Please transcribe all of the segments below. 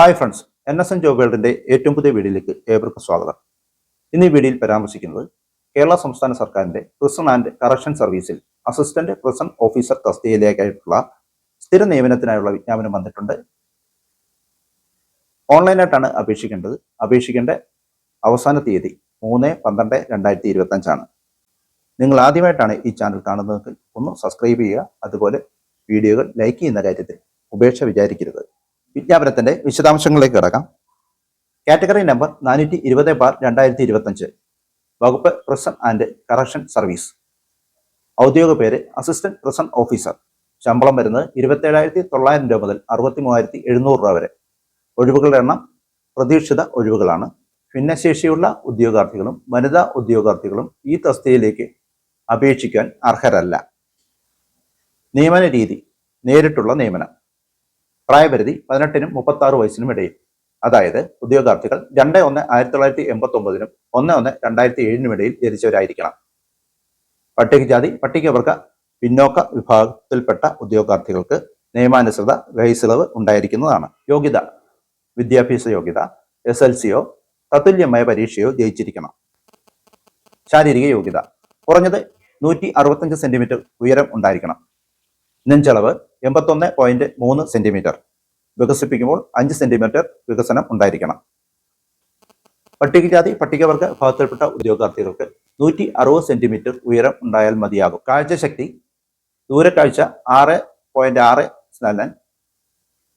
Hi friends N S N job വേൾഡിന്റെ ഏറ്റവും പുതിയ വീഡിയോയിലേക്ക് ഏവർക്കും സ്വാഗതം. ഇന്ന് ഈ വീഡിയോയിൽ പരാമർശിക്കുന്നത് കേരള സംസ്ഥാന സർക്കാരിന്റെ പ്രിസൺ ആൻഡ് കറക്ഷൻ സർവീസിൽ അസിസ്റ്റന്റ് പ്രിസൺ ഓഫീസർ തസ്തികയിലേക്കായിട്ടുള്ള സ്ഥിര നിയമനത്തിനായുള്ള വിജ്ഞാപനം വന്നിട്ടുണ്ട്. ഓൺലൈനായിട്ടാണ് അപേക്ഷിക്കേണ്ടത്. അപേക്ഷിക്കേണ്ട അവസാന തീയതി മൂന്ന് പന്ത്രണ്ട് രണ്ടായിരത്തി ഇരുപത്തി അഞ്ചാണ് നിങ്ങൾ ആദ്യമായിട്ടാണ് ഈ ചാനൽ കാണുന്നതെങ്കിൽ ഒന്ന് സബ്സ്ക്രൈബ് ചെയ്യുക അതുപോലെ വീഡിയോകൾ ലൈക്ക് ചെയ്യുന്ന കാര്യത്തിൽ ഉപേക്ഷ വിചാരിക്കരുത്. വിജ്ഞാപനത്തിന്റെ വിശദാംശങ്ങളിലേക്ക് കിടക്കാം. കാറ്റഗറി നമ്പർ നാനൂറ്റി ഇരുപത് ബാർ രണ്ടായിരത്തി ഇരുപത്തഞ്ച് വകുപ്പ് പ്രസൻ ആൻഡ് കറക്ഷൻ സർവീസ്. ഔദ്യോഗിക പേര് അസിസ്റ്റന്റ് പ്രസൻ ഓഫീസർ. ശമ്പളം വരുന്നത് ഇരുപത്തേഴായിരത്തി തൊള്ളായിരം രൂപ മുതൽ അറുപത്തി മൂവായിരത്തി എഴുന്നൂറ് രൂപ വരെ. ഒഴിവുകളുടെ എണ്ണം പ്രതീക്ഷിത ഒഴിവുകളാണ്. ഭിന്നശേഷിയുള്ള ഉദ്യോഗാർത്ഥികളും വനിതാ ഉദ്യോഗാർത്ഥികളും ഈ തസ്തികയിലേക്ക് അപേക്ഷിക്കാൻ അർഹരല്ല. നിയമന രീതി നേരിട്ടുള്ള നിയമനം. പ്രായപരിധി പതിനെട്ടിനും മുപ്പത്തി ആറ് വയസ്സിനും ഇടയിൽ. അതായത് ഉദ്യോഗാർത്ഥികൾ രണ്ട് ഒന്ന് ആയിരത്തി തൊള്ളായിരത്തി എൺപത്തി ഒമ്പതിനും ഒന്ന് ഒന്ന് രണ്ടായിരത്തി ഏഴിനും ഇടയിൽ ജനിച്ചവരായിരിക്കണം. പട്ടികജാതി പട്ടികവർഗ പിന്നോക്ക വിഭാഗത്തിൽപ്പെട്ട ഉദ്യോഗാർത്ഥികൾക്ക് നിയമാനുസൃത വയസ്സിളവ് ഉണ്ടായിരിക്കുന്നതാണ്. യോഗ്യത വിദ്യാഭ്യാസ യോഗ്യത എസ് എൽ സിയോ തത്തുല്യമായ പരീക്ഷയോ ജയിച്ചിരിക്കണം. ശാരീരിക യോഗ്യത കുറഞ്ഞത് നൂറ്റി അറുപത്തഞ്ച് സെന്റിമീറ്റർ ഉയരം ഉണ്ടായിരിക്കണം. നെഞ്ചളവ് എൺപത്തൊന്ന് പോയിന്റ് മൂന്ന് സെന്റിമീറ്റർ വികസിപ്പിക്കുമ്പോൾ അഞ്ച് സെന്റിമീറ്റർ വികസനം ഉണ്ടായിരിക്കണം. പട്ടികജാതി പട്ടികവർഗ വിഭാഗത്തിൽപ്പെട്ട ഉദ്യോഗാർത്ഥികൾക്ക് നൂറ്റി അറുപത് സെന്റിമീറ്റർ ഉയരം ഉണ്ടായാൽ മതിയാകും. കാഴ്ചശക്തി ദൂരക്കാഴ്ച ആറ് പോയിന്റ് ആറ് സ്നല്ലൻ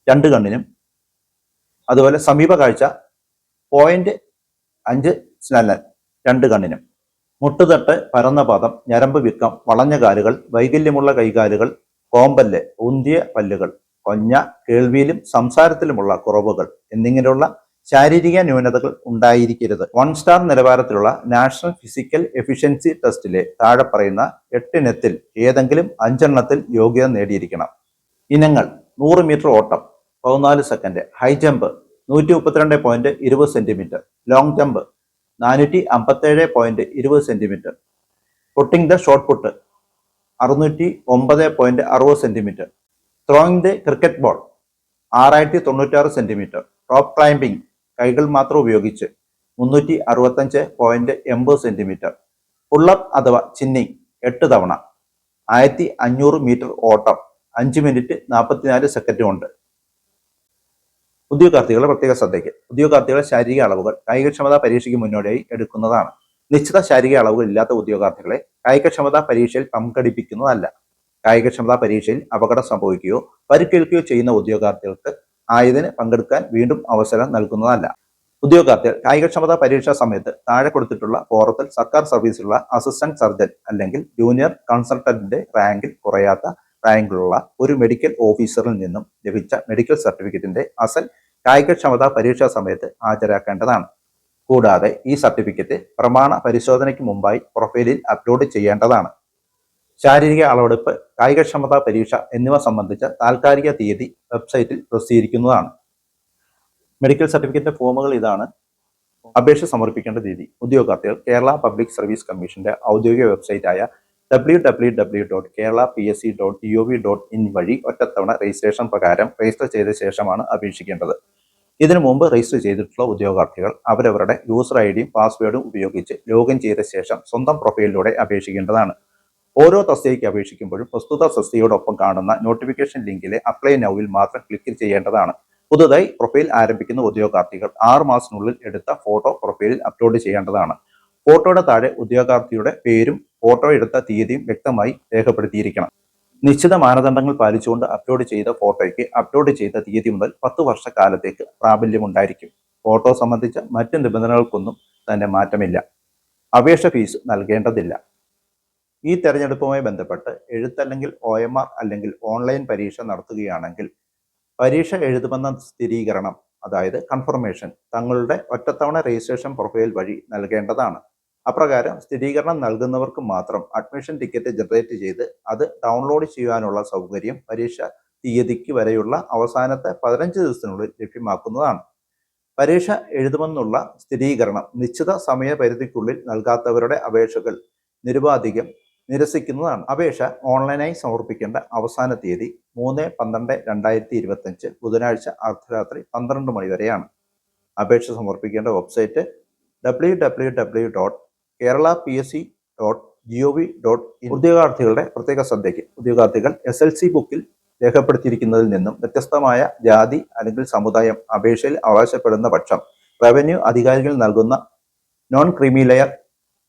രണ്ട് കണ്ണിനും. അതുപോലെ സമീപകാഴ്ച പോയിന്റ് അഞ്ച് സ്നല്ലൻ രണ്ട് കണ്ണിനും. മുട്ടുതട്ട് പരന്ന പാദം ഞരമ്പ് വിക്കം വളഞ്ഞ കാലുകൾ വൈകല്യമുള്ള കൈകാലുകൾ കോമ്പല്ല് ഉന്തിയ പല്ലുകൾ കൊഞ്ഞ കേൾവിയിലും സംസാരത്തിലുമുള്ള കുറവുകൾ എന്നിങ്ങനെയുള്ള ശാരീരിക ന്യൂനതകൾ ഉണ്ടായിരിക്കരുത്. വൺ സ്റ്റാർ നിലവാരത്തിലുള്ള നാഷണൽ ഫിസിക്കൽ എഫിഷ്യൻസി ടെസ്റ്റിലെ താഴെ പറയുന്ന എട്ടിനത്തിൽ ഏതെങ്കിലും അഞ്ചെണ്ണത്തിൽ യോഗ്യത നേടിയിരിക്കണം. ഇനങ്ങൾ നൂറ് മീറ്റർ ഓട്ടം പതിനാല് സെക്കൻഡ് ഹൈ ജമ്പ് നൂറ്റി മുപ്പത്തിരണ്ട് പോയിന്റ് ഇരുപത് സെന്റിമീറ്റർ ലോങ് ജമ്പ് നാനൂറ്റി അമ്പത്തേഴ് പോയിന്റ് ഇരുപത് centimetre putting the shot put അറുന്നൂറ്റി ഒമ്പത് പോയിന്റ് അറുപത് centimetre throwing the cricket ball ആറായിരത്തി തൊണ്ണൂറ്റാറ് സെന്റിമീറ്റർ റോപ്പ് ക്ലൈംബിംഗ് കൈകൾ മാത്രം ഉപയോഗിച്ച് മുന്നൂറ്റി അറുപത്തഞ്ച് പോയിന്റ് എൺപത് സെന്റിമീറ്റർ പുള്ളപ്പ് അഥവാ ചിന്നിങ് എട്ട് തവണ. ആയിരത്തി അഞ്ഞൂറ് മീറ്റർ ഓട്ടം അഞ്ച് മിനിറ്റ് നാൽപ്പത്തിനാല് സെക്കൻഡ് ഉണ്ട് ഉദ്യോഗാർത്ഥികളുടെ പ്രത്യേക ശ്രദ്ധയ്ക്ക്. ഉദ്യോഗാർത്ഥികളുടെ ശാരീരിക അളവുകൾ കായികക്ഷമതാ പരീക്ഷയ്ക്ക് മുന്നോടിയായി എടുക്കുന്നതാണ്. നിശ്ചിത ശാരീരിക അളവുകൾ ഇല്ലാത്ത ഉദ്യോഗാർത്ഥികളെ കായികക്ഷമതാ പരീക്ഷയിൽ പങ്കെടുപ്പിക്കുന്നതല്ല. കായികക്ഷമതാ പരീക്ഷയിൽ അപകടം സംഭവിക്കുകയോ പരിക്കേൽക്കുകയോ ചെയ്യുന്ന ഉദ്യോഗാർത്ഥികൾക്ക് ആയതിന് പങ്കെടുക്കാൻ വീണ്ടും അവസരം നൽകുന്നതല്ല. ഉദ്യോഗാർത്ഥികൾ കായികക്ഷമതാ പരീക്ഷാ സമയത്ത് താഴെ കൊടുത്തിട്ടുള്ള ഫോറത്തിൽ സർക്കാർ സർവീസിലുള്ള അസിസ്റ്റന്റ് സർജൻ അല്ലെങ്കിൽ ജൂനിയർ കൺസൾട്ടന്റിന്റെ റാങ്കിൽ കുറയാത്ത റാങ്കിലുള്ള ഒരു മെഡിക്കൽ ഓഫീസറിൽ നിന്നും ലഭിച്ച മെഡിക്കൽ സർട്ടിഫിക്കറ്റിന്റെ അസൽ കായികക്ഷമതാ പരീക്ഷാ സമയത്ത് ഹാജരാക്കേണ്ടതാണ്. കൂടാതെ ഈ സർട്ടിഫിക്കറ്റ് പ്രമാണ പരിശോധനയ്ക്ക് മുമ്പായി പ്രൊഫൈലിൽ അപ്ലോഡ് ചെയ്യേണ്ടതാണ്. ശാരീരിക അളവെടുപ്പ് കായികക്ഷമതാ പരീക്ഷ എന്നിവ സംബന്ധിച്ച താൽക്കാലിക തീയതി വെബ്സൈറ്റിൽ പ്രസിദ്ധീകരിക്കുന്നതാണ്. മെഡിക്കൽ സർട്ടിഫിക്കറ്റിന്റെ ഫോമുകൾ ഇതാണ്. അപേക്ഷ സമർപ്പിക്കേണ്ട തീയതി. ഉദ്യോഗാർത്ഥികൾ കേരള പബ്ലിക് സർവീസ് കമ്മീഷന്റെ ഔദ്യോഗിക വെബ്സൈറ്റായ W W W dot Kerala P S C dot G O V dot in വഴി ഒറ്റത്തവണ രജിസ്ട്രേഷൻ പ്രകാരം രജിസ്റ്റർ ചെയ്ത ശേഷമാണ് അപേക്ഷിക്കേണ്ടത്. ഇതിനു മുമ്പ് രജിസ്റ്റർ ചെയ്തിട്ടുള്ള ഉദ്യോഗാർത്ഥികൾ അവരവരുടെ യൂസർ ഐ ഡിയും പാസ്വേഡും ഉപയോഗിച്ച് ലോഗിൻ ചെയ്ത ശേഷം സ്വന്തം പ്രൊഫൈലിലൂടെ അപേക്ഷിക്കേണ്ടതാണ്. ഓരോ തസ്തികയ്ക്ക് അപേക്ഷിക്കുമ്പോഴും പ്രസ്തുത തസ്തികയോടൊപ്പം കാണുന്ന നോട്ടിഫിക്കേഷൻ ലിങ്കിലെ അപ്ലൈ നൗവിൽ മാത്രം ക്ലിക്ക് ചെയ്യേണ്ടതാണ്. പുതുതായി പ്രൊഫൈൽ ആരംഭിക്കുന്ന ഉദ്യോഗാർത്ഥികൾ ആറ് മാസത്തിനുള്ളിൽ എടുത്ത ഫോട്ടോ പ്രൊഫൈലിൽ അപ്ലോഡ് ചെയ്യേണ്ടതാണ്. ഫോട്ടോയുടെ താഴെ ഉദ്യോഗാർത്ഥിയുടെ പേരും ഫോട്ടോ എടുത്ത തീയതിയും വ്യക്തമായി രേഖപ്പെടുത്തിയിരിക്കണം. നിശ്ചിത മാനദണ്ഡങ്ങൾ പാലിച്ചുകൊണ്ട് അപ്ലോഡ് ചെയ്ത ഫോട്ടോയ്ക്ക് അപ്ലോഡ് ചെയ്ത തീയതി മുതൽ പത്ത് വർഷക്കാലത്തേക്ക് പ്രാബല്യമുണ്ടായിരിക്കും. ഫോട്ടോ സംബന്ധിച്ച മറ്റ് നിബന്ധനകൾക്കൊന്നും തന്നെ മാറ്റമില്ല. അപേക്ഷ ഫീസ് നൽകേണ്ടതില്ല. ഈ തെരഞ്ഞെടുപ്പുമായി ബന്ധപ്പെട്ട് എഴുത്തല്ലെങ്കിൽ ഒ എം ആർ അല്ലെങ്കിൽ ഓൺലൈൻ പരീക്ഷ നടത്തുകയാണെങ്കിൽ പരീക്ഷ എഴുതുമെന്ന സ്ഥിരീകരണം അതായത് കൺഫർമേഷൻ തങ്ങളുടെ ഒറ്റത്തവണ രജിസ്ട്രേഷൻ പ്രൊഫൈൽ വഴി നൽകേണ്ടതാണ്. അപ്രകാരം സ്ഥിരീകരണം നൽകുന്നവർക്ക് മാത്രം അഡ്മിഷൻ ടിക്കറ്റ് ജനറേറ്റ് ചെയ്ത് അത് ഡൗൺലോഡ് ചെയ്യാനുള്ള സൗകര്യം പരീക്ഷ തീയതിക്ക് വരെയുള്ള അവസാനത്തെ പതിനഞ്ച് ദിവസത്തിനുള്ളിൽ ലഭ്യമാക്കുന്നതാണ്. പരീക്ഷ എഴുതുമെന്നുള്ള സ്ഥിരീകരണം നിശ്ചിത സമയപരിധിക്കുള്ളിൽ നൽകാത്തവരുടെ അപേക്ഷകൾ നിരുപാധികം നിരസിക്കുന്നതാണ്. അപേക്ഷ ഓൺലൈനായി സമർപ്പിക്കേണ്ട അവസാന തീയതി മൂന്ന് പന്ത്രണ്ട് രണ്ടായിരത്തി ഇരുപത്തഞ്ച് ബുധനാഴ്ച അർദ്ധരാത്രി പന്ത്രണ്ട് മണി വരെയാണ്. അപേക്ഷ സമർപ്പിക്കേണ്ട website W W W dot Kerala P S C dot G O V dot in ഉദ്യോഗാർത്ഥികളുടെ പ്രത്യേക ശ്രദ്ധയ്ക്ക് ഉദ്യോഗാർത്ഥികൾ എസ് എൽ സി ബുക്കിൽ രേഖപ്പെടുത്തിയിരിക്കുന്നതിൽ നിന്നും വ്യത്യസ്തമായ ജാതി അല്ലെങ്കിൽ സമുദായം അപേക്ഷയിൽ അവകാശപ്പെടുന്ന പക്ഷം റവന്യൂ അധികാരികൾ നൽകുന്ന നോൺ ക്രീമി ലെയർ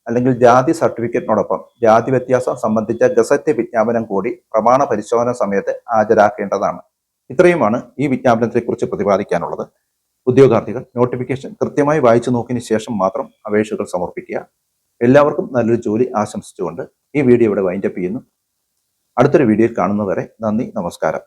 അല്ലെങ്കിൽ ജാതി സർട്ടിഫിക്കറ്റിനോടൊപ്പം ജാതി വ്യത്യാസം സംബന്ധിച്ച ഗസറ്റ് വിജ്ഞാപനം കൂടി പ്രമാണ പരിശോധന സമയത്ത് ഹാജരാക്കേണ്ടതാണ്. ഇത്രയുമാണ് ഈ വിജ്ഞാപനത്തെക്കുറിച്ച് പ്രതിപാദിക്കാനുള്ളത്. ഉദ്യോഗാർത്ഥികൾ നോട്ടിഫിക്കേഷൻ കൃത്യമായി വായിച്ചു നോക്കിയതിന് ശേഷം മാത്രം അപേക്ഷകൾ സമർപ്പിക്കുക. എല്ലാവർക്കും നല്ലൊരു ജോലി ആശംസിച്ചുകൊണ്ട് ഈ വീഡിയോ ഇവിടെ വൈൻഡപ്പ് ചെയ്യുന്നു. അടുത്തൊരു വീഡിയോയിൽ കാണുന്നവരെ നന്ദി നമസ്കാരം.